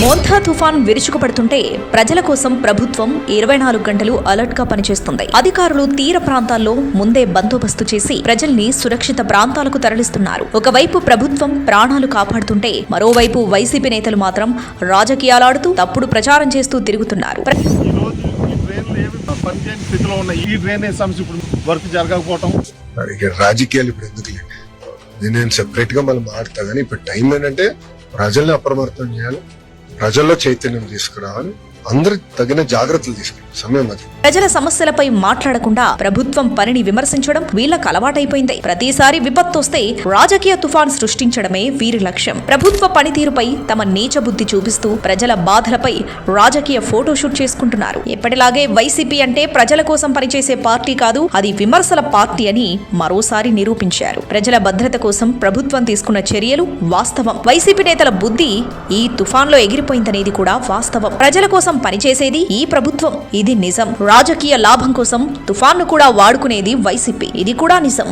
Montha తుఫాన్ విరుచుకుపడుతుంటే ప్రజల కోసం ప్రభుత్వం ఇరవై నాలుగు గంటలు అలర్ట్గా పనిచేస్తుంది. అధికారులు తీర ప్రాంతాల్లో ముందే బందోబస్తు చేసి ప్రజల్ని సురక్షిత ప్రాంతాలకు తరలిస్తున్నారు. ఒకవైపు ప్రభుత్వం ప్రాణాలు కాపాడుతుంటే మరోవైపు వైసీపీ నేతలు మాత్రం రాజకీయాలాడుతూ తప్పుడు ప్రచారం చేస్తూ తిరుగుతున్నారు. రాజకీయాలు ఇప్పుడు నేను సెపరేట్గా కానీ ఇప్పుడు టైం ఏంటంటే ప్రజల్ని అప్రమత్తం చేయాలి ప్రజల్లో చైతన్యం తీసుకురావాలి. అందరు తగిన జాగ్రత్తలు తీసుకోవాలి సమయం అది ప్రజల సమస్యలపై మాట్లాడకుండా ప్రభుత్వం పనిని విమర్శించడం వీళ్ళకు అలవాటైపోయింది. ప్రతిసారి విపత్తొస్తే రాజకీయ తుఫాన్ సృష్టించడమే వీరి లక్ష్యం. ప్రభుత్వ పనితీరుపై తమ నీచ బుద్ధి చూపిస్తూ ప్రజల బాధలపై రాజకీయ ఫోటోషూట్ చేసుకుంటున్నారు. ఎప్పటిలాగే వైసీపీ అంటే ప్రజల కోసం పనిచేసే పార్టీ కాదు అది విమర్శల పార్టీ అని మరోసారి నిరూపించారు. ప్రజల భద్రత కోసం ప్రభుత్వం తీసుకున్న చర్యలు వాస్తవం. వైసీపీ నేతల బుద్ధి ఈ తుఫాన్లో ఎగిరిపోయిందనేది కూడా వాస్తవం. ప్రజల కోసం కోసం పనిచేసేది ఈ ప్రభుత్వం. ఇది నిజం. రాజకీయ లాభం కోసం తుఫాన్ను కూడా వాడుకునేది వైసీపీ. ఇది కూడా నిజం.